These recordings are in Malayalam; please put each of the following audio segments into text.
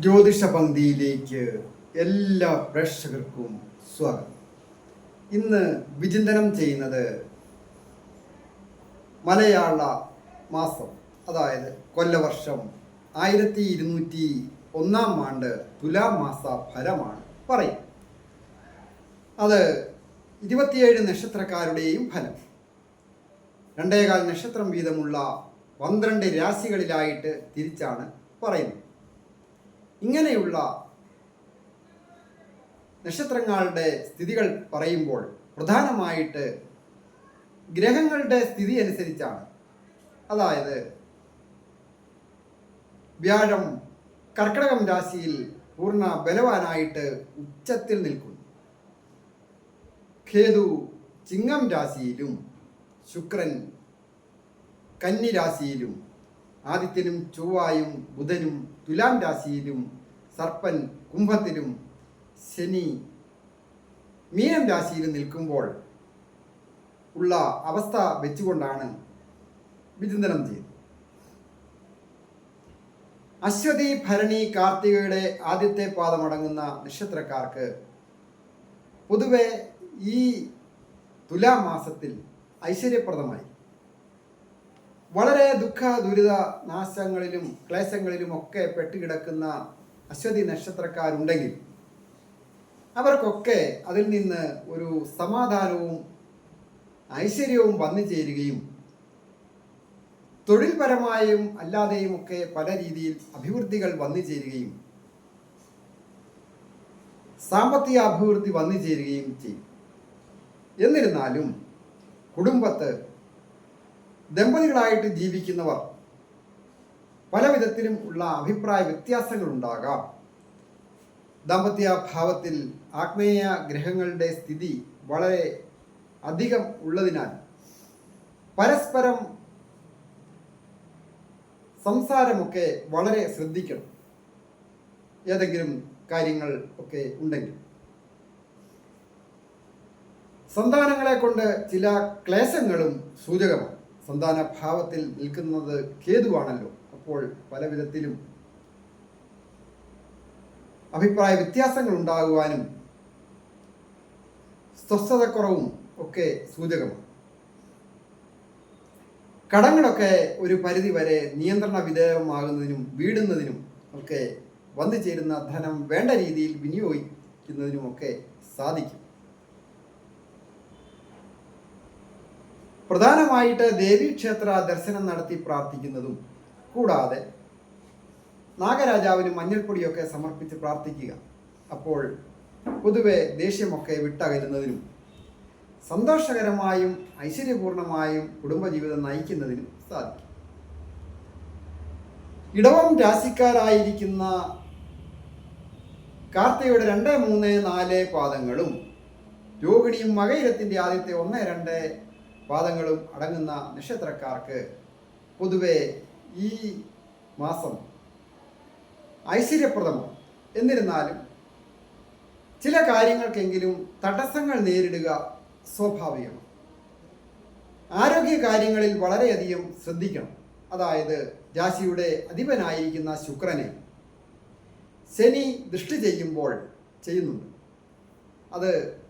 ജ്യോതിഷ പന്തിയിലേക്ക് എല്ലാ പ്രേക്ഷകർക്കും സ്വാഗതം. ഇന്ന് വിചിന്തനം ചെയ്യുന്നത് മലയാള മാസം അതായത് കൊല്ലവർഷം ആയിരത്തി ഇരുന്നൂറ്റി ഒന്നാം ആണ്ട് തുലാം മാസ ഫലമാണ് പറയും അത് ഇരുപത്തിയേഴ് നക്ഷത്രക്കാരുടെയും ഫലം. രണ്ടേകാൽ നക്ഷത്രം വീതമുള്ള പന്ത്രണ്ട് രാശികളിലായിട്ട് തിരിച്ചാണ് പറയുന്നത്. ഇങ്ങനെയുള്ള നക്ഷത്രങ്ങളുടെ സ്ഥിതികൾ പറയുമ്പോൾ പ്രധാനമായിട്ട് ഗ്രഹങ്ങളുടെ സ്ഥിതി അനുസരിച്ചാണ്. അതായത് വ്യാഴം കർക്കടകം രാശിയിൽ പൂർണ ബലവാനായിട്ട് ഉച്ചത്തിൽ നിൽക്കുന്നു. കേതു ചിങ്ങം രാശിയിലും ശുക്രൻ കന്നി രാശിയിലും ആദിത്യനും ചൊവ്വായും ബുധനും തുലാം രാശിയിലും സർപ്പൻ കുംഭത്തിലും ശനി മീനം രാശിയിലും നിൽക്കുമ്പോൾ ഉള്ള അവസ്ഥ വെച്ചുകൊണ്ടാണ് വിചിന്തനം ചെയ്യുന്നത് അശ്വതി ഭരണി കാർത്തികയുടെ ആദ്യത്തെ പാദമടങ്ങുന്ന നക്ഷത്രക്കാർക്ക് പൊതുവെ ഈ തുലാം മാസത്തിൽ ഐശ്വര്യപ്രദമായി. വളരെ ദുഃഖ ദുരിത നാശങ്ങളിലും ക്ലേശങ്ങളിലും ഒക്കെ പെട്ടുകിടക്കുന്ന അശ്വതി നക്ഷത്രക്കാരുണ്ടെങ്കിൽ അവർക്കൊക്കെ അതിൽ നിന്ന് ഒരു സമാധാനവും ഐശ്വര്യവും വന്നു ചേരുകയും തൊഴിൽപരമായും അല്ലാതെയും ഒക്കെ പല രീതിയിൽ അഭിവൃദ്ധികൾ വന്നു ചേരുകയും സാമ്പത്തിക അഭിവൃദ്ധി വന്നു ചേരുകയും ചെയ്യും. എന്നിരുന്നാലും കുടുംബത്ത് ദമ്പതികളായിട്ട് ജീവിക്കുന്നവർ പല വിധത്തിലും ഉള്ള അഭിപ്രായ വ്യത്യാസങ്ങൾ ഉണ്ടാകാം ദാമ്പത്യ ഭാവത്തിൽ ആഗ്നേയ ഗ്രഹങ്ങളുടെ സ്ഥിതി വളരെ അധികം ഉള്ളതിനാൽ പരസ്പരം സംസാരമൊക്കെ വളരെ ശ്രദ്ധിക്കണം. ഏതെങ്കിലും കാര്യങ്ങൾ ഒക്കെ ഉണ്ടെങ്കിൽ. സന്താനങ്ങളെ കൊണ്ട് ചില ക്ലേശങ്ങളും സൂചകമാണ്. സന്താന ഭാവത്തിൽ നിൽക്കുന്നത് കേതുവാണല്ലോ. അപ്പോൾ പല വിധത്തിലും അഭിപ്രായ വ്യത്യാസങ്ങൾ ഉണ്ടാകുവാനും സ്വസ്ഥതക്കുറവും ഒക്കെ സൂചകമാണ്. കടങ്ങളൊക്കെ ഒരു പരിധി വരെ നിയന്ത്രണ വിധേയമാകുന്നതിനും വീടുന്നതിനും ഒക്കെ വന്നു ചേരുന്ന ധനം വേണ്ട രീതിയിൽ വിനിയോഗിക്കുന്നതിനുമൊക്കെ സാധിക്കും. പ്രധാനമായിട്ട് ദേവീക്ഷേത്ര ദർശനം നടത്തി പ്രാർത്ഥിക്കുന്നതും കൂടാതെ നാഗരാജാവിന് മഞ്ഞൾപ്പൊടിയൊക്കെ സമർപ്പിച്ച് പ്രാർത്ഥിക്കുക. അപ്പോൾ പൊതുവെ ദേഷ്യമൊക്കെ വിട്ടകലുന്നതിനും സന്തോഷകരമായും ഐശ്വര്യപൂർണമായും കുടുംബജീവിതം നയിക്കുന്നതിനും സാധിക്കും. ഇടവം രാശിക്കാരായിരിക്കുന്ന കാർത്തികയുടെ രണ്ട് മൂന്ന് നാല് പാദങ്ങളും രോഹിണിയും മകയിരത്തിന്റെ ആദ്യത്തെ ഒന്ന് രണ്ട് പാദങ്ങളും അടങ്ങുന്ന നക്ഷത്രക്കാർക്ക് പൊതുവെ ഈ മാസം ഐശ്വര്യപ്രദമാണ്. എന്നിരുന്നാലും ചില കാര്യങ്ങൾക്കെങ്കിലും തടസ്സങ്ങൾ നേരിടുക സ്വാഭാവികമാണ്. ആരോഗ്യ കാര്യങ്ങളിൽ വളരെയധികം ശ്രദ്ധിക്കണം. അതായത് രാശിയുടെ അധിപനായിരിക്കുന്ന ശുക്രനെ ശനി ദൃഷ്ടി ചെയ്യുമ്പോൾ ചെയ്യുന്നുണ്ട്. അത്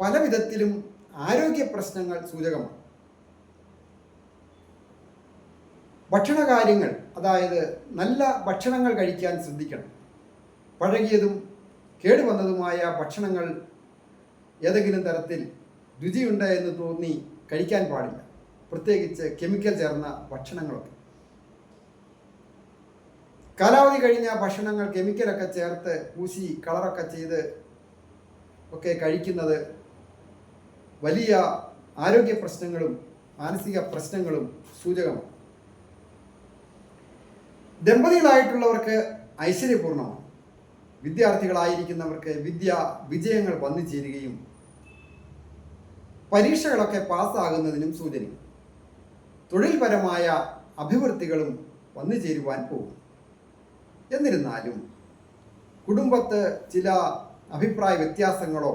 പല വിധത്തിലും ആരോഗ്യ പ്രശ്നങ്ങൾ സൂചകമാണ്. ഭക്ഷണകാര്യങ്ങൾ അതായത് നല്ല ഭക്ഷണങ്ങൾ കഴിക്കാൻ ശ്രദ്ധിക്കണം. പഴകിയതും കേടുവന്നതുമായ ഭക്ഷണങ്ങൾ ഏതെങ്കിലും തരത്തിൽ രുചിയുണ്ട് എന്ന് തോന്നി കഴിക്കാൻ പാടില്ല. പ്രത്യേകിച്ച് കെമിക്കൽ ചേർന്ന ഭക്ഷണങ്ങളൊക്കെ. കാലാവധി കഴിഞ്ഞ ഭക്ഷണങ്ങൾ കെമിക്കലൊക്കെ ചേർത്ത് പൂശി കളറൊക്കെ ചെയ്ത് ഒക്കെ കഴിക്കുന്നത് വലിയ ആരോഗ്യ പ്രശ്നങ്ങളും മാനസിക പ്രശ്നങ്ങളും സൂചകമാണ്. ദമ്പതികളായിട്ടുള്ളവർക്ക് ഐശ്വര്യപൂർണമാണ്. വിദ്യാർത്ഥികളായിരിക്കുന്നവർക്ക് വിദ്യ വിജയങ്ങൾ വന്നു ചേരുകയും പരീക്ഷകളൊക്കെ പാസ്സാകുന്നതിനും സൂചനയും തൊഴിൽപരമായ അഭിവൃദ്ധികളും വന്നു ചേരുവാൻ പോകും എന്നിരുന്നാലും കുടുംബത്ത് ചില അഭിപ്രായ വ്യത്യാസങ്ങളോ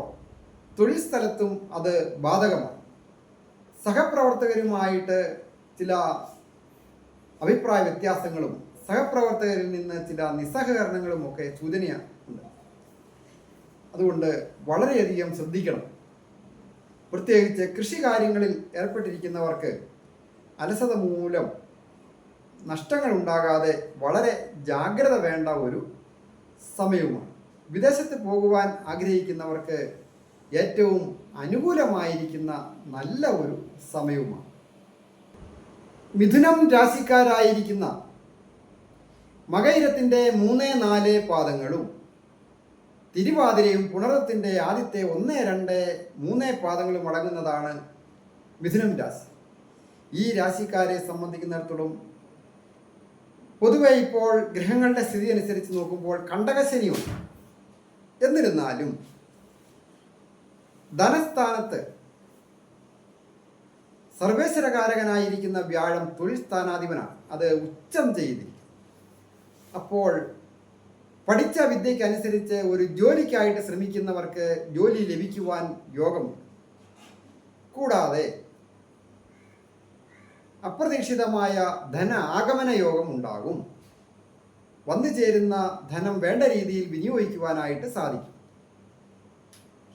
തൊഴിൽ സ്ഥലത്തും അത് ബാധകമാണ്. സഹപ്രവർത്തകരുമായിട്ട് ചില അഭിപ്രായ വ്യത്യാസങ്ങളും സഹപ്രവർത്തകരിൽ നിന്ന് ചില നിസ്സഹകരണങ്ങളും ഒക്കെ സൂചനയുണ്ട് അതുകൊണ്ട് വളരെയധികം ശ്രദ്ധിക്കണം. പ്രത്യേകിച്ച് കൃഷി കാര്യങ്ങളിൽ ഏർപ്പെട്ടിരിക്കുന്നവർക്ക് അലസത മൂലം നഷ്ടങ്ങൾ ഉണ്ടാകാതെ വളരെ ജാഗ്രത വേണ്ട ഒരു സമയവുമാണ്. വിദേശത്ത് പോകുവാൻ ആഗ്രഹിക്കുന്നവർക്ക് ഏറ്റവും അനുകൂലമായിരിക്കുന്ന നല്ല ഒരു സമയവുമാണ്. മിഥുനം രാശിക്കാരായിരിക്കുന്ന മകയിരത്തിന്റെ മൂന്ന് നാല് പാദങ്ങളും തിരുവാതിരയും പുണറത്തിന്റെ ആദ്യത്തെ ഒന്ന് രണ്ട് മൂന്ന് പാദങ്ങളും അടങ്ങുന്നതാണ് മിഥുനം രാശി. ഈ രാശിക്കാരെ സംബന്ധിക്കുന്നിടത്തോളം പൊതുവെ ഇപ്പോൾ ഗ്രഹങ്ങളുടെ സ്ഥിതി അനുസരിച്ച് നോക്കുമ്പോൾ കണ്ടകശനിയുണ്ട്. എന്നിരുന്നാലും ധനസ്ഥാനത്ത് സർവേശ്വരകാരകനായിരിക്കുന്ന വ്യാഴം തൊഴിൽ സ്ഥാനാധിപനാണ്. അത് ഉച്ചം ചെയ്തിരിക്കും അപ്പോൾ പഠിച്ച വിദ്യയ്ക്കനുസരിച്ച് ഒരു ജോലിക്കായിട്ട് ശ്രമിക്കുന്നവർക്ക് ജോലി ലഭിക്കുവാൻ യോഗമുണ്ട്. കൂടാതെ അപ്രതീക്ഷിതമായ ധന ആഗമന യോഗം ഉണ്ടാകും. വന്നു ചേരുന്ന ധനം വേണ്ട രീതിയിൽ വിനിയോഗിക്കുവാനായിട്ട് സാധിക്കും.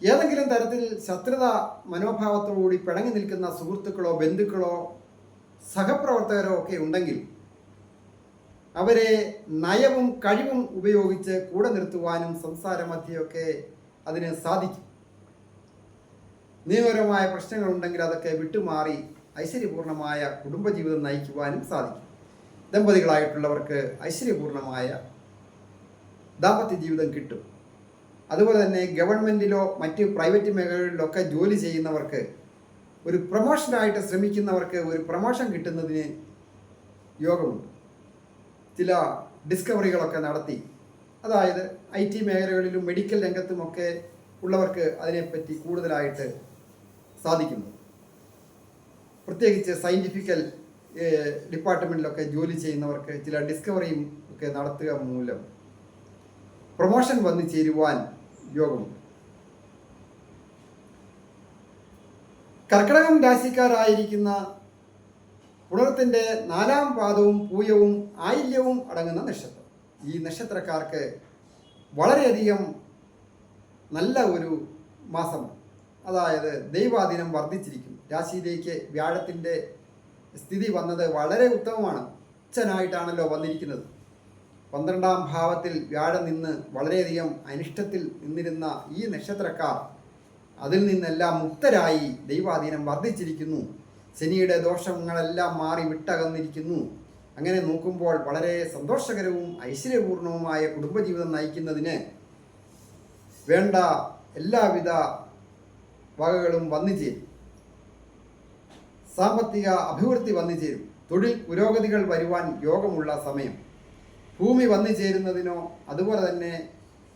ഏതെങ്കിലും തരത്തിൽ ശത്രുത മനോഭാവത്തോടുകൂടി പിണങ്ങി നിൽക്കുന്ന സുഹൃത്തുക്കളോ ബന്ധുക്കളോ സഹപ്രവർത്തകരോ ഒക്കെ ഉണ്ടെങ്കിൽ അവരെ നയവും കഴിവും ഉപയോഗിച്ച് കൂടെ നിർത്തുവാനും സംസാര മധ്യമൊക്കെ അതിന് സാധിക്കും. നിയമപരമായ പ്രശ്നങ്ങളുണ്ടെങ്കിൽ അതൊക്കെ വിട്ടുമാറി ഐശ്വര്യപൂർണമായ കുടുംബജീവിതം നയിക്കുവാനും സാധിക്കും. ദമ്പതികളായിട്ടുള്ളവർക്ക് ഐശ്വര്യപൂർണമായ ദാമ്പത്യ ജീവിതം കിട്ടും. അതുപോലെ തന്നെ ഗവൺമെന്റിലോ മറ്റ് പ്രൈവറ്റ് മേഖലകളിലൊക്കെ ജോലി ചെയ്യുന്നവർക്ക് ഒരു പ്രൊമോഷനായിട്ട് ശ്രമിക്കുന്നവർക്ക് ഒരു പ്രൊമോഷൻ കിട്ടുന്നതിന് യോഗമുണ്ട്. ചില ഡിസ്കവറികളൊക്കെ നടത്തി. അതായത് ഐ ടി മേഖലകളിലും മെഡിക്കൽ രംഗത്തുമൊക്കെ ഉള്ളവർക്ക് അതിനെപ്പറ്റി കൂടുതലായിട്ട് സാധിക്കുന്നു. പ്രത്യേകിച്ച് സയന്റിഫിക്കൽ ഡിപ്പാർട്ട്മെന്റിലൊക്കെ ജോലി ചെയ്യുന്നവർക്ക് ചില ഡിസ്കവറിയും ഒക്കെ നടത്തുക മൂലം പ്രൊമോഷൻ വന്നു ചേരുവാൻ യോഗമുണ്ട് കർക്കടകം രാശിക്കാരായിരിക്കുന്ന പുണർത്തിന്റെ നാലാം പാദവും പൂയവും ആയില്യവും അടങ്ങുന്ന നക്ഷത്രം. ഈ നക്ഷത്രക്കാർക്ക് വളരെയധികം നല്ല ഒരു മാസം അതായത് ദൈവാധീനം വർദ്ധിച്ചിരിക്കും. രാശിയിലേക്ക് വ്യാഴത്തിന്റെ സ്ഥിതി വന്നത് വളരെ ഉത്തമമാണ്. അച്ഛനായിട്ടാണല്ലോ വന്നിരിക്കുന്നത്. പന്ത്രണ്ടാം ഭാവത്തിൽ വ്യാഴം നിന്ന് വളരെയധികം അനിഷ്ടത്തിൽ നിന്നിരുന്ന ഈ നക്ഷത്രക്കാർ അതിൽ നിന്നെല്ലാം മുക്തരായി ദൈവാധീനം വർദ്ധിച്ചിരിക്കുന്നു. ശനിയുടെ ദോഷങ്ങളെല്ലാം മാറി വിട്ടകന്നിരിക്കുന്നു. അങ്ങനെ നോക്കുമ്പോൾ വളരെ സന്തോഷകരവും ഐശ്വര്യപൂർണവുമായ കുടുംബജീവിതം നയിക്കുന്നതിന് വേണ്ട എല്ലാവിധ വകകളും വന്നു ചേരും. സാമ്പത്തിക അഭിവൃദ്ധി വന്നു ചേരും. തൊഴിൽ പുരോഗതികൾ വരുവാൻ യോഗമുള്ള സമയം. ഭൂമി വന്നു ചേരുന്നതിനോ അതുപോലെ തന്നെ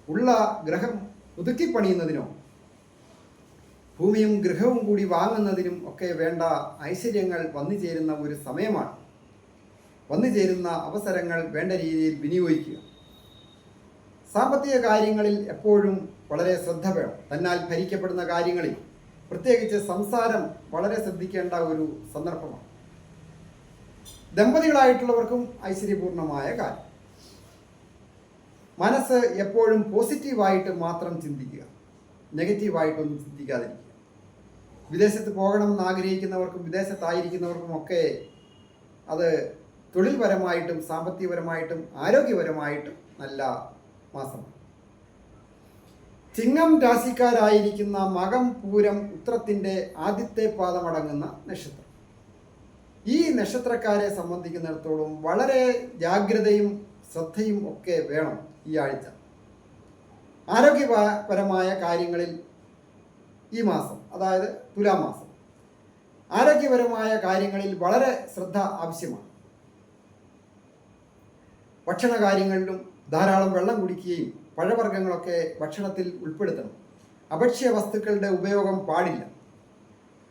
ഉള്ള ഗ്രഹം പുതുക്കിപ്പണിയുന്നതിനോ ഭൂമിയും ഗ്രഹവും കൂടി വാങ്ങുന്നതിനും ഒക്കെ വേണ്ട ഐശ്വര്യങ്ങൾ വന്നു ചേരുന്ന ഒരു സമയമാണ്. വന്നു ചേരുന്ന അവസരങ്ങൾ വേണ്ട രീതിയിൽ വിനിയോഗിക്കുക. സാമ്പത്തിക കാര്യങ്ങളിൽ എപ്പോഴും വളരെ ശ്രദ്ധ വേണം. തന്നാൽ ഭരിക്കപ്പെടുന്ന കാര്യങ്ങളിൽ പ്രത്യേകിച്ച് സംസാരം വളരെ ശ്രദ്ധിക്കേണ്ട ഒരു സന്ദർഭമാണ്. ദമ്പതികളായിട്ടുള്ളവർക്കും ഐശ്വര്യപൂർണമായ കാര്യം. മനസ്സ് എപ്പോഴും പോസിറ്റീവായിട്ട് മാത്രം ചിന്തിക്കുക. നെഗറ്റീവായിട്ടൊന്നും ചിന്തിക്കാതിരിക്കുക. വിദേശത്ത് പോകണമെന്ന് ആഗ്രഹിക്കുന്നവർക്കും വിദേശത്തായിരിക്കുന്നവർക്കും ഒക്കെ അത് തൊഴിൽപരമായിട്ടും സാമ്പത്തികപരമായിട്ടും ആരോഗ്യപരമായിട്ടും നല്ല മാസമാണ്. ചിങ്ങം രാശിക്കാരായിരിക്കുന്ന മകം പൂരം ഉത്രത്തിന്റെ ആദ്യത്തെ പാദമടങ്ങുന്ന നക്ഷത്രം. ഈ നക്ഷത്രക്കാരെ സംബന്ധിക്കുന്നിടത്തോളം വളരെ ജാഗ്രതയും ശ്രദ്ധയും ഒക്കെ വേണം. ഈ ആഴ്ച. ആരോഗ്യപരമായ കാര്യങ്ങളിൽ ഈ മാസം അതായത് തുലാമാസം ആരോഗ്യപരമായ കാര്യങ്ങളിൽ വളരെ ശ്രദ്ധ ആവശ്യമാണ്. ഭക്ഷണ കാര്യങ്ങളിലും ധാരാളം വെള്ളം കുടിക്കുകയും പഴവർഗങ്ങളൊക്കെ ഭക്ഷണത്തിൽ ഉൾപ്പെടുത്തണം. അഭക്ഷ്യ വസ്തുക്കളുടെ ഉപയോഗം പാടില്ല.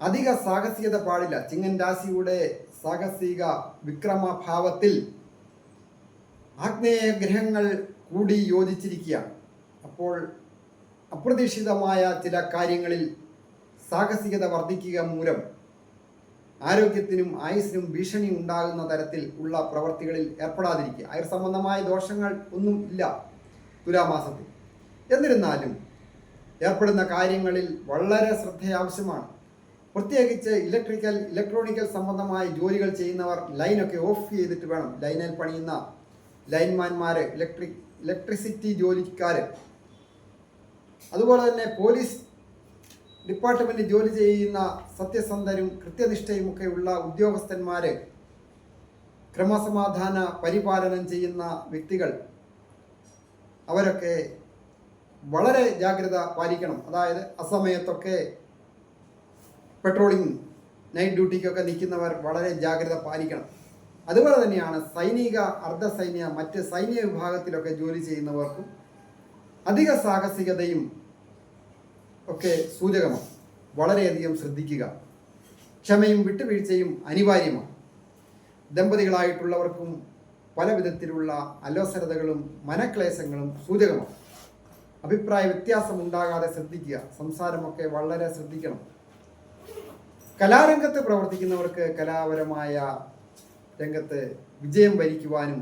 അധിക സാഹസികത പാടില്ല. ചിങ്ങൻ രാശിയുടെ സാഹസിക വിക്രമഭാവത്തിൽ ആഗ്നേയ ഗ്രഹങ്ങൾ കൂടി യോജിച്ചിരിക്കുകയാണ്. അപ്പോൾ അപ്രതീക്ഷിതമായ ചില കാര്യങ്ങളിൽ സാഹസികത വർദ്ധിക്കുക മൂലം ആരോഗ്യത്തിനും ആയുസ്സിനും ഭീഷണി ഉണ്ടാകുന്ന തരത്തിൽ ഉള്ള പ്രവർത്തികളിൽ ഏർപ്പെടാതിരിക്കുക. ആയുർ സംബന്ധമായ ദോഷങ്ങൾ ഒന്നും ഇല്ല തുലാമാസത്തിൽ. എന്നിരുന്നാലും ഏർപ്പെടുന്ന കാര്യങ്ങളിൽ വളരെ ശ്രദ്ധ ആവശ്യമാണ് പ്രത്യേകിച്ച് ഇലക്ട്രിക്കൽ ഇലക്ട്രോണിക്കൽ സംബന്ധമായ ജോലികൾ ചെയ്യുന്നവർ ലൈനൊക്കെ ഓഫ് ചെയ്തിട്ട് വേണം. ലൈനിൽ പണിയുന്ന ലൈൻമാൻമാർ ഇലക്ട്രിക് ഇലക്ട്രിസിറ്റി ജോലിക്കാർ അതുപോലെ തന്നെ പോലീസ് ഡിപ്പാർട്ട്മെന്റ് ജോലി ചെയ്യുന്ന സത്യസന്ധരും കൃത്യനിഷ്ഠയും ഒക്കെയുള്ള ഉദ്യോഗസ്ഥന്മാർ ക്രമസമാധാന പരിപാലനം ചെയ്യുന്ന വ്യക്തികൾ അവരൊക്കെ വളരെ ജാഗ്രത പാലിക്കണം. അതായത് അസമയത്തൊക്കെ പെട്രോളിംഗ് നൈറ്റ് ഡ്യൂട്ടിക്കൊക്കെ നിൽക്കുന്നവർ വളരെ ജാഗ്രത പാലിക്കണം. അതുപോലെ തന്നെയാണ് സൈനിക അർദ്ധ സൈനിക മറ്റ് സൈനിക വിഭാഗത്തിലൊക്കെ ജോലി ചെയ്യുന്നവർക്കും അധിക സാഹസികതയും ഒക്കെ സൂചകമാണ്. വളരെയധികം ശ്രദ്ധിക്കുക. ക്ഷമയും വിട്ടുവീഴ്ചയും അനിവാര്യമാണ്. ദമ്പതികളായിട്ടുള്ളവർക്കും പല വിധത്തിലുള്ള അലോസരതകളും മനക്ലേശങ്ങളും സൂചകമാണ്. അഭിപ്രായ വ്യത്യാസം ഉണ്ടാകാതെ ശ്രദ്ധിക്കുക. സംസാരമൊക്കെ വളരെ ശ്രദ്ധിക്കണം. കലാരംഗത്ത് പ്രവർത്തിക്കുന്നവർക്ക് കലാപരമായ രംഗത്ത് വിജയം വരിക്കുവാനും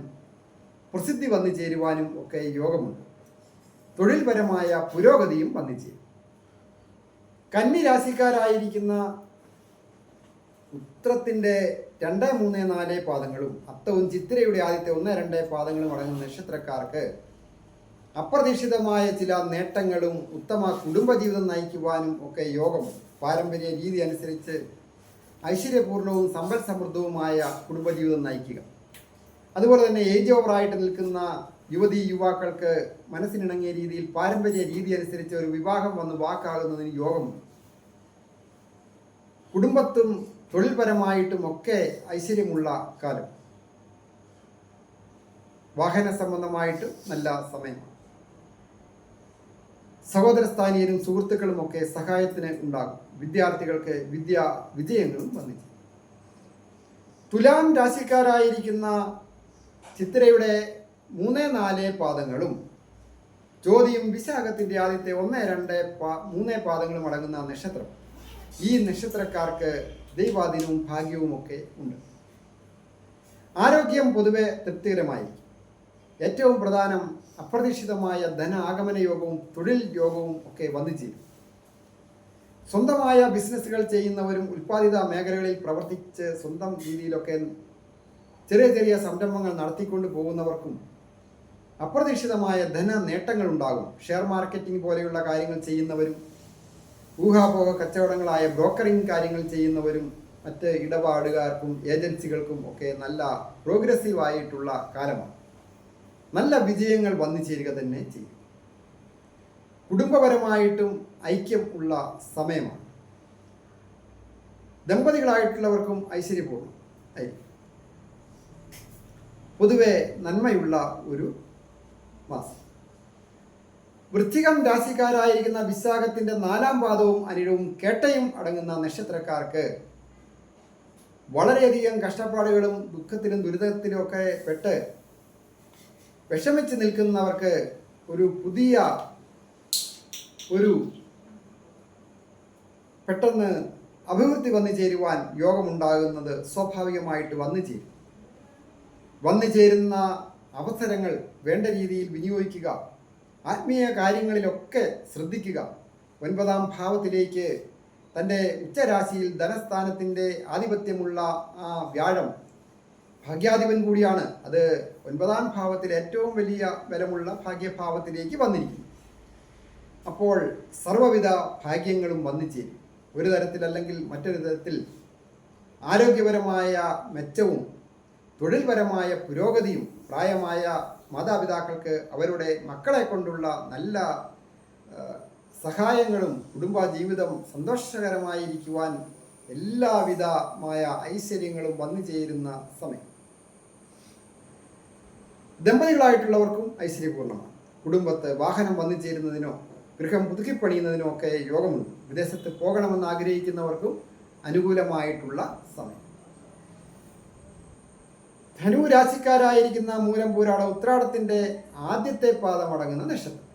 പ്രസിദ്ധി വന്നു ചേരുവാനും ഒക്കെ യോഗമുണ്ട്. തൊഴിൽപരമായ പുരോഗതിയും വന്നു ചേരും. കന്നി രാശിക്കാരായിരിക്കുന്ന ഉത്രത്തിന്റെ രണ്ട് മൂന്ന് നാല് പാദങ്ങളും അത്തവും ചിത്തിരയുടെ ആദ്യത്തെ ഒന്ന് രണ്ട് പാദങ്ങളും അടങ്ങുന്ന നക്ഷത്രക്കാർക്ക് അപ്രതീക്ഷിതമായ ചില നേട്ടങ്ങളും ഉത്തമ കുടുംബജീവിതം നയിക്കുവാനും ഒക്കെ യോഗം പാരമ്പര്യ രീതി അനുസരിച്ച് ഐശ്വര്യപൂർണവും സമ്പൽ സമൃദ്ധവുമായ കുടുംബജീവിതം നയിക്കുക. അതുപോലെ തന്നെ ഏജ് ഓവറായിട്ട് നിൽക്കുന്ന യുവതി യുവാക്കൾക്ക് മനസ്സിനിണങ്ങിയ രീതിയിൽ പാരമ്പര്യ രീതി അനുസരിച്ച് ഒരു വിവാഹം വന്ന് വാക്കാകുന്നതിന് യോഗമുണ്ട്. കുടുംബത്തും തൊഴിൽപരമായിട്ടും ഒക്കെ ഐശ്വര്യമുള്ള കാലം. വാഹന സംബന്ധമായിട്ട് നല്ല സമയമാണ്. സഹോദരസ്ഥാനീയരും സുഹൃത്തുക്കളും ഒക്കെ സഹായത്തിന് ഉണ്ടാകും. വിദ്യാർത്ഥികൾക്ക് വിദ്യാ വിജയങ്ങളും വന്നിച്ചു തുലാം രാശിക്കാരായിരിക്കുന്ന ചിത്രയുടെ മൂന്ന് നാല് പാദങ്ങളും ജ്യോതിയും വിശാഖത്തിന്റെ ആദ്യത്തെ ഒന്ന് രണ്ട് പാ മൂന്ന് പാദങ്ങളും അടങ്ങുന്ന നക്ഷത്രം. ഈ നക്ഷത്രക്കാർക്ക് ദൈവാധീനവും ഭാഗ്യവും ഒക്കെ ഉണ്ട്. ആരോഗ്യം പൊതുവെ തൃപ്തികരമായിരിക്കും. ഏറ്റവും പ്രധാനം അപ്രതീക്ഷിതമായ ധന ആഗമന യോഗവും തൊഴിൽ യോഗവും ഒക്കെ വന്നു ചേരും. സ്വന്തമായ ബിസിനസ്സുകൾ ചെയ്യുന്നവരും ഉൽപ്പാദിത മേഖലകളിൽ പ്രവർത്തിച്ച് സ്വന്തം രീതിയിലൊക്കെ ചെറിയ ചെറിയ സംരംഭങ്ങൾ നടത്തിക്കൊണ്ട് പോകുന്നവർക്കും അപ്രതീക്ഷിതമായ ധന നേട്ടങ്ങൾ ഉണ്ടാകും ഷെയർ മാർക്കറ്റിംഗ് പോലെയുള്ള കാര്യങ്ങൾ ചെയ്യുന്നവരും ഊഹാപോഹ കച്ചവടങ്ങളായ ബ്രോക്കറിംഗ് കാര്യങ്ങൾ ചെയ്യുന്നവരും മറ്റ് ഇടപാടുകാർക്കും ഏജൻസികൾക്കും ഒക്കെ നല്ല പ്രോഗ്രസീവായിട്ടുള്ള കാലമാണ്. നല്ല വിജയങ്ങൾ വന്നു ചേരുക തന്നെ ചെയ്യും. കുടുംബപരമായിട്ടും ഐക്യം ഉള്ള സമയമാണ്. ദമ്പതികളായിട്ടുള്ളവർക്കും ഐശ്വര്യപൂർണം ആയിരിക്കും. പൊതുവെ നന്മയുള്ള ഒരു മാസം. വൃശ്ചികം രാശിക്കാരായിരിക്കുന്ന വിശാഖത്തിന്റെ നാലാം പാദവും അനിഴവും കേട്ടയും അടങ്ങുന്ന നക്ഷത്രക്കാർക്ക് വളരെയധികം കഷ്ടപ്പാടുകളും ദുഃഖത്തിലും ദുരിതത്തിലും ഒക്കെ പെട്ട് വിഷമിച്ച് നിൽക്കുന്നവർക്ക് ഒരു പുതിയ ഒരു പെട്ടെന്ന് അഭിവൃദ്ധി വന്നു ചേരുവാൻ യോഗമുണ്ടാകുന്നത് സ്വാഭാവികമായിട്ട് വന്നു ചേരും. വന്നു ചേരുന്ന അവസരങ്ങൾ വേണ്ട രീതിയിൽ വിനിയോഗിക്കുക ആത്മീയ കാര്യങ്ങളിലൊക്കെ ശ്രദ്ധിക്കുക. ഒൻപതാം ഭാവത്തിലേക്ക് തന്റെ ഉച്ചരാശിയിൽ ധനസ്ഥാനത്തിന്റെ ആധിപത്യമുള്ള ആ വ്യാഴം ഭാഗ്യാധിപൻ കൂടിയാണ്. അത് ഒൻപതാം ഭാവത്തിൽ ഏറ്റവും വലിയ ബലമുള്ള ഭാഗ്യഭാവത്തിലേക്ക് വന്നിരിക്കുന്നു. അപ്പോൾ സർവവിധ ഭാഗ്യങ്ങളും വന്നു ചേരും. ഒരു തരത്തിലല്ലെങ്കിൽ മറ്റൊരു തരത്തിൽ ആരോഗ്യപരമായ മെച്ചവും തൊഴിൽപരമായ പുരോഗതിയും പ്രായമായ മാതാപിതാക്കൾക്ക് അവരുടെ മക്കളെ കൊണ്ടുള്ള നല്ല സഹായങ്ങളും കുടുംബ ജീവിതം സന്തോഷകരമായിരിക്കുവാൻ എല്ലാവിധമായ ഐശ്വര്യങ്ങളും വന്നു ചേരുന്ന സമയം. ദമ്പതികളായിട്ടുള്ളവർക്കും ഐശ്വര്യപൂർണമാണ് കുടുംബത്ത് വാഹനം വന്നു ചേരുന്നതിനോ ഗൃഹം പുതുക്കിപ്പണിയുന്നതിനോ ഒക്കെ യോഗമുണ്ട്. വിദേശത്ത് പോകണമെന്ന് ആഗ്രഹിക്കുന്നവർക്കും അനുകൂലമായിട്ടുള്ള സമയം. ധനു രാശിക്കാരായിരിക്കുന്ന മൂലം പൂരാട ഉത്രാടത്തിന്റെ ആദ്യത്തെ പാദം അടങ്ങുന്ന നക്ഷത്രം.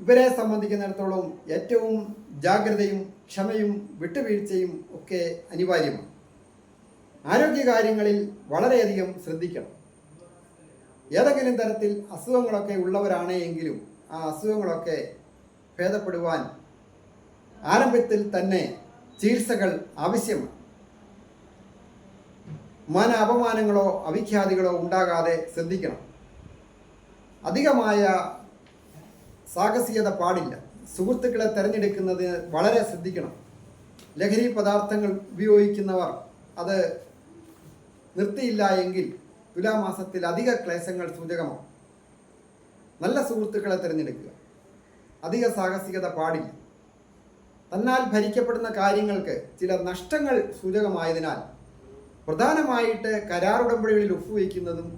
ഇവരെ സംബന്ധിക്കുന്നിടത്തോളം ഏറ്റവും ജാഗ്രതയും ക്ഷമയും വിട്ടുവീഴ്ചയും ഒക്കെ അനിവാര്യമാണ്. ആരോഗ്യകാര്യങ്ങളിൽ വളരെയധികം ശ്രദ്ധിക്കണം. ഏതെങ്കിലും തരത്തിൽ അസുഖങ്ങളൊക്കെ ഉള്ളവരാണ് എങ്കിലും ആ അസുഖങ്ങളൊക്കെ ഭേദപ്പെടുവാൻ ആരംഭത്തിൽ തന്നെ ചികിത്സകൾ ആവശ്യമാണ്. മന അപമാനങ്ങളോ അവിഖ്യാതികളോ ഉണ്ടാകാതെ ശ്രദ്ധിക്കണം. അധികമായ സാഹസികത പാടില്ല. സുഹൃത്തുക്കളെ തിരഞ്ഞെടുക്കുന്നത് വളരെ ശ്രദ്ധിക്കണം. ലഹരി പദാർത്ഥങ്ങൾ ഉപയോഗിക്കുന്നവർ അത് നിർത്തിയില്ല എങ്കിൽ തുലാമാസത്തിൽ അധിക ക്ലേശങ്ങൾ സൂചകമാണ് നല്ല സുഹൃത്തുക്കളെ തിരഞ്ഞെടുക്കുക. അധിക സാഹസികത പാടില്ല. തന്നാൽ ഭരിക്കപ്പെടുന്ന കാര്യങ്ങൾക്ക് ചില നഷ്ടങ്ങൾ സൂചകമായതിനാൽ പ്രധാനമായിട്ട് കരാറുടമ്പടികളിൽ ഒപ്പുവയ്ക്കുന്നതും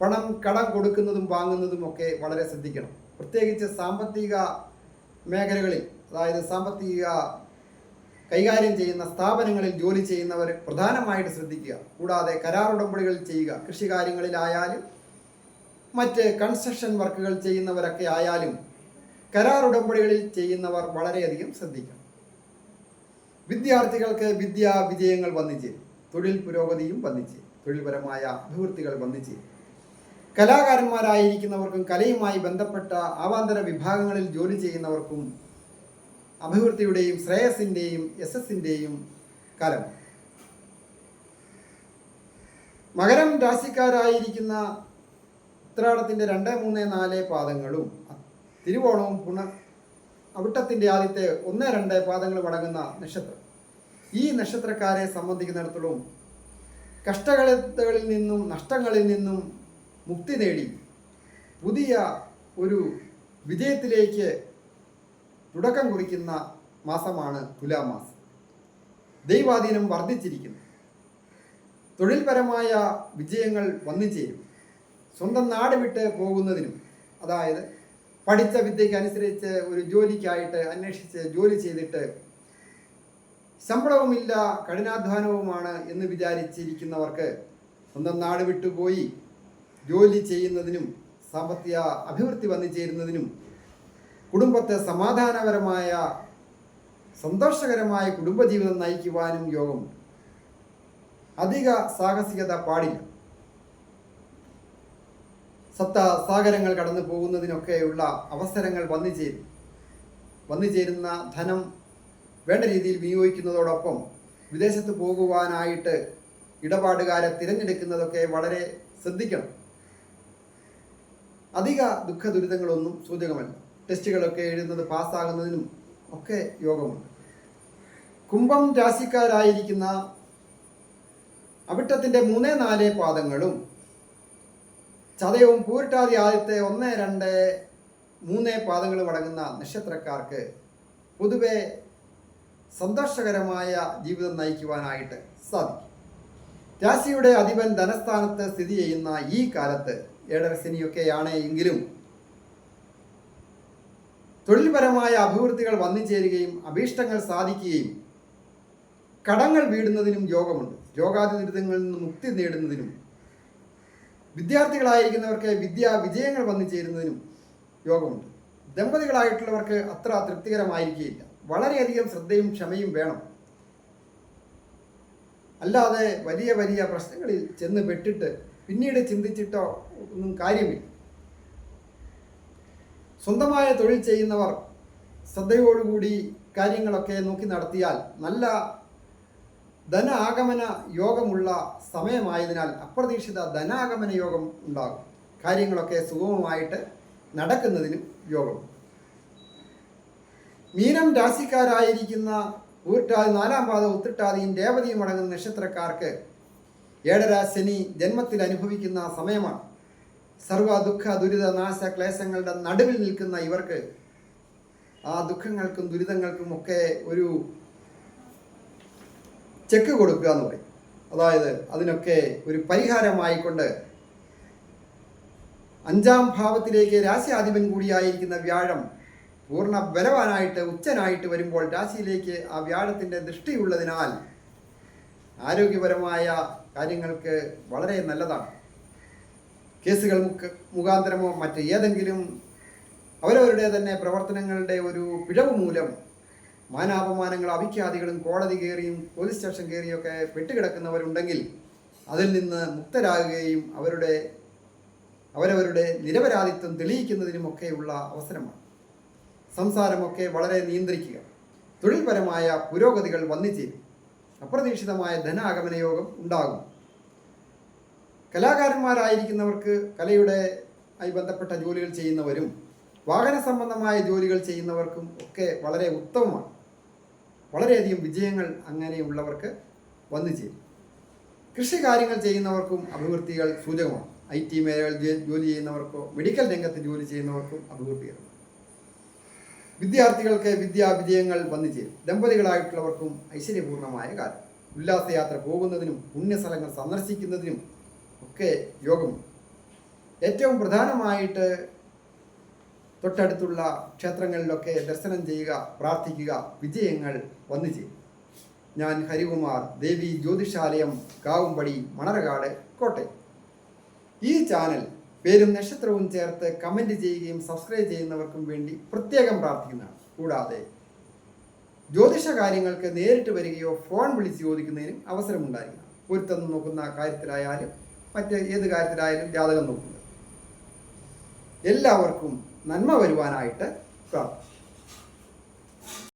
പണം കടം കൊടുക്കുന്നതും വാങ്ങുന്നതും ഒക്കെ വളരെ ശ്രദ്ധിക്കണം. പ്രത്യേകിച്ച് സാമ്പത്തിക മേഖലകളിൽ അതായത് സാമ്പത്തിക കൈകാര്യം ചെയ്യുന്ന സ്ഥാപനങ്ങളിൽ ജോലി ചെയ്യുന്നവർ പ്രധാനമായിട്ട് ശ്രദ്ധിക്കുക. കൂടാതെ കരാർ ഉടമ്പടികൾ ചെയ്യുക. കൃഷി കാര്യങ്ങളിലായാലും മറ്റ് കൺസ്ട്രക്ഷൻ വർക്കുകൾ ചെയ്യുന്നവരൊക്കെ ആയാലും കരാർ ഉടമ്പടികളിൽ ചെയ്യുന്നവർ വളരെയധികം ശ്രദ്ധിക്കണം. വിദ്യാർത്ഥികൾക്ക് വിദ്യാ വിജയങ്ങൾ വന്നിച്ച് തൊഴിൽ പുരോഗതിയും വന്നിച്ച് തൊഴിൽപരമായ അഭിവൃദ്ധികൾ വന്നിച്ച് കലാകാരന്മാരായിരിക്കുന്നവർക്കും കലയുമായി ബന്ധപ്പെട്ട ആവാന്തര വിഭാഗങ്ങളിൽ ജോലി ചെയ്യുന്നവർക്കും അഭിവൃദ്ധിയുടെയും ശ്രേയസിന്റെയും യശസ്സിന്റെയും കാലം. മകരം രാശിക്കാരായിരിക്കുന്ന ഉത്രാടത്തിന്റെ രണ്ട് മൂന്ന് നാല് പാദങ്ങളും തിരുവോണവും പുണ അവിട്ടത്തിന്റെ ആദ്യത്തെ ഒന്ന് രണ്ട് പാദങ്ങളും അടങ്ങുന്ന നക്ഷത്രം. ഈ നക്ഷത്രക്കാരെ സംബന്ധിക്കുന്നിടത്തോളം കഷ്ടകളിൽ നിന്നും നഷ്ടങ്ങളിൽ നിന്നും മുക്തി നേടി പുതിയ ഒരു വിജയത്തിലേക്ക് തുടക്കം കുറിക്കുന്ന മാസമാണ് തുലാമാസം ദൈവാധീനം വർദ്ധിച്ചിരിക്കുന്നു. തൊഴിൽപരമായ വിജയങ്ങൾ വന്നു ചേരും. സ്വന്തം നാട് വിട്ട് പോകുന്നതിനും അതായത് പഠിച്ച വിദ്യയ്ക്ക് അനുസരിച്ച് ഒരു ജോലിക്കായിട്ട് അന്വേഷിച്ച് ജോലി ചെയ്തിട്ട് ശമ്പളവുമില്ല കഠിനാധ്വാനവുമാണ് എന്ന് വിചാരിച്ചിരിക്കുന്നവർക്ക് സ്വന്തം നാട് വിട്ടുപോയി ജോലി ചെയ്യുന്നതിനും സാമ്പത്തിക അഭിവൃദ്ധി വന്നു ചേരുന്നതിനും കുടുംബത്തെ സമാധാനപരമായ സന്തോഷകരമായ കുടുംബജീവിതം നയിക്കുവാനും യോഗമുണ്ട് അധിക സാഹസികത പാടില്ല. സത്ത സാഗരങ്ങൾ കടന്നു പോകുന്നതിനൊക്കെയുള്ള അവസരങ്ങൾ വന്നു ചേരും. വന്നു ചേരുന്ന ധനം വേണ്ട രീതിയിൽ വിനിയോഗിക്കുന്നതോടൊപ്പം വിദേശത്ത് പോകുവാനായിട്ട് ഇടപാടുകാരെ തിരഞ്ഞെടുക്കുന്നതൊക്കെ വളരെ ശ്രദ്ധിക്കണം. അധിക ദുഃഖ ദുരിതങ്ങളൊന്നും സൂചകമല്ല. ടെസ്റ്റുകളൊക്കെ എഴുതുന്നത് പാസ്സാകുന്നതിനും ഒക്കെ യോഗമുണ്ട്. കുംഭം രാശിക്കാരായിരിക്കുന്ന അവിട്ടത്തിന്റെ മൂന്ന് നാല് പാദങ്ങളും ചതയവും പൂരിട്ടാതി ആദ്യത്തെ ഒന്ന് രണ്ട് മൂന്ന് പാദങ്ങൾ അടങ്ങുന്ന നക്ഷത്രക്കാർക്ക് പൊതുവെ സന്തോഷകരമായ ജീവിതം നയിക്കുവാനായിട്ട് സാധിക്കും. രാശിയുടെ അധിപൻ ധനസ്ഥാനത്ത് സ്ഥിതി ചെയ്യുന്ന ഈ കാലത്ത് ഏഴര ശനിയൊക്കെയാണ് എങ്കിലും തൊഴിൽപരമായ അഭിവൃദ്ധികൾ വന്നു ചേരുകയും അഭീഷ്ടങ്ങൾ സാധിക്കുകയും കടങ്ങൾ വീടുന്നതിനും യോഗമുണ്ട്. രോഗാതി ദുരിതങ്ങളിൽ നിന്ന് മുക്തി നേടുന്നതിനും വിദ്യാർത്ഥികളായിരിക്കുന്നവർക്ക് വിദ്യാ വിജയങ്ങൾ വന്നു ചേരുന്നതിനും യോഗമുണ്ട്. ദമ്പതികളായിട്ടുള്ളവർക്ക് അത്ര തൃപ്തികരമായിരിക്കുകയില്ല. വളരെയധികം ശ്രദ്ധയും ക്ഷമയും വേണം. അല്ലാതെ വലിയ വലിയ പ്രശ്നങ്ങളിൽ ചെന്ന് പെട്ടിട്ട് പിന്നീട് ചിന്തിച്ചിട്ടോ ഒന്നും കാര്യമില്ല. സ്വന്തമായ തൊഴിൽ ചെയ്യുന്നവർ ശ്രദ്ധയോടുകൂടി കാര്യങ്ങളൊക്കെ നോക്കി നടത്തിയാൽ നല്ല ധന ആഗമന യോഗമുള്ള സമയമായതിനാൽ അപ്രതീക്ഷിത ധനാഗമന യോഗം ഉണ്ടാകും. കാര്യങ്ങളൊക്കെ സുഗമമായിട്ട് നടക്കുന്നതിനും യോഗം. മീനം രാശിക്കാരായിരിക്കുന്ന ഊർട്ടാതി നാലാം പാദം ഉത്തിട്ടാതിയും രേവതിയും അടങ്ങുന്ന നക്ഷത്രക്കാർക്ക് ഏഴര ശനി ജന്മത്തിൽ അനുഭവിക്കുന്ന സമയമാണ്. സർവ ദുഃഖ ദുരിത നാശ ക്ലേശങ്ങളുടെ നടുവിൽ നിൽക്കുന്ന ഇവർക്ക് ആ ദുഃഖങ്ങൾക്കും ദുരിതങ്ങൾക്കും ഒക്കെ ഒരു ചെക്ക് കൊടുക്കുക എന്ന് പറയും. അതായത് അതിനൊക്കെ ഒരു പരിഹാരമായിക്കൊണ്ട് അഞ്ചാം ഭാവത്തിലേക്ക് രാശിയാധിപൻ കൂടിയായിരിക്കുന്ന വ്യാഴം പൂർണ ബലവാനായിട്ട് ഉച്ചനായിട്ട് വരുമ്പോൾ രാശിയിലേക്ക് ആ വ്യാഴത്തിന്റെ ദൃഷ്ടിയുള്ളതിനാൽ ആരോഗ്യപരമായ കാര്യങ്ങൾക്ക് വളരെ നല്ലതാണ്. കേസുകൾ മുഖ മുഖാന്തരമോ മറ്റ് ഏതെങ്കിലും അവരവരുടെ തന്നെ പ്രവർത്തനങ്ങളുടെ ഒരു പിഴവ് മൂലം മാനാപമാനങ്ങൾ അവിഖ്യാതികളും കോടതി കയറിയും പോലീസ് സ്റ്റേഷൻ കയറിയും ഒക്കെ പെട്ടുകിടക്കുന്നവരുണ്ടെങ്കിൽ അതിൽ നിന്ന് മുക്തരാകുകയും അവരുടെ അവരവരുടെ നിരപരാധിത്വം തെളിയിക്കുന്നതിനുമൊക്കെയുള്ള അവസരമാണ്. സംസാരമൊക്കെ വളരെ നിയന്ത്രിക്കുക. തൊഴിൽപരമായ പുരോഗതികൾ വന്നിച്ചേരും അപ്രതീക്ഷിതമായ ധനാഗമന യോഗം ഉണ്ടാകും. കലാകാരന്മാരായിരിക്കുന്നവർക്ക് കലയുടെ ആയി ബന്ധപ്പെട്ട ജോലികൾ ചെയ്യുന്നവരും വാഹന സംബന്ധമായ ജോലികൾ ചെയ്യുന്നവർക്കും ഒക്കെ വളരെ ഉത്തമമാണ്. വളരെയധികം വിജയങ്ങൾ അങ്ങനെയുള്ളവർക്ക് വന്നു ചേരും. കൃഷി കാര്യങ്ങൾ ചെയ്യുന്നവർക്കും അഭിവൃദ്ധികൾ സൂചകമാണ്. ഐ ടി മേഖലകൾ ജോലി ചെയ്യുന്നവർക്കോ മെഡിക്കൽ രംഗത്ത് ജോലി ചെയ്യുന്നവർക്കും അഭിവൃദ്ധികൾ വിദ്യാർത്ഥികൾക്ക് വിദ്യാ വിജയങ്ങൾ വന്നു ചേരും. ദമ്പതികളായിട്ടുള്ളവർക്കും ഐശ്വര്യപൂർണമായ കാലം. ഉല്ലാസയാത്ര പോകുന്നതിനും പുണ്യസ്ഥലങ്ങൾ സന്ദർശിക്കുന്നതിനും ഒക്കെ യോഗം. ഏറ്റവും പ്രധാനമായിട്ട് തൊട്ടടുത്തുള്ള ക്ഷേത്രങ്ങളിലൊക്കെ ദർശനം ചെയ്യുക പ്രാർത്ഥിക്കുക വിജയങ്ങൾ വന്നു ചെയ്യും ഞാൻ ഹരികുമാർ ദേവി ജ്യോതിഷാലയം കാവുംപടി മണറകാട് കോട്ടയം. ഈ ചാനൽ പേരും നക്ഷത്രവും ചേർത്ത് കമന്റ് ചെയ്യുകയും സബ്സ്ക്രൈബ് ചെയ്യുന്നവർക്കും വേണ്ടി പ്രത്യേകം പ്രാർത്ഥിക്കുന്നതാണ്. കൂടാതെ ജ്യോതിഷ കാര്യങ്ങൾക്ക് നേരിട്ട് വരികയോ ഫോൺ വിളിച്ച് ചോദിക്കുന്നതിനും അവസരമുണ്ടായിരിക്കണം. പൊരുത്തം നോക്കുന്ന കാര്യത്തിലായാലും മറ്റ് ഏത് കാര്യത്തിലായാലും ജാതകം നോക്കുന്നത്. എല്ലാവർക്കും നന്മ വരുവാനായിട്ട് പ്രാർത്ഥിക്കും.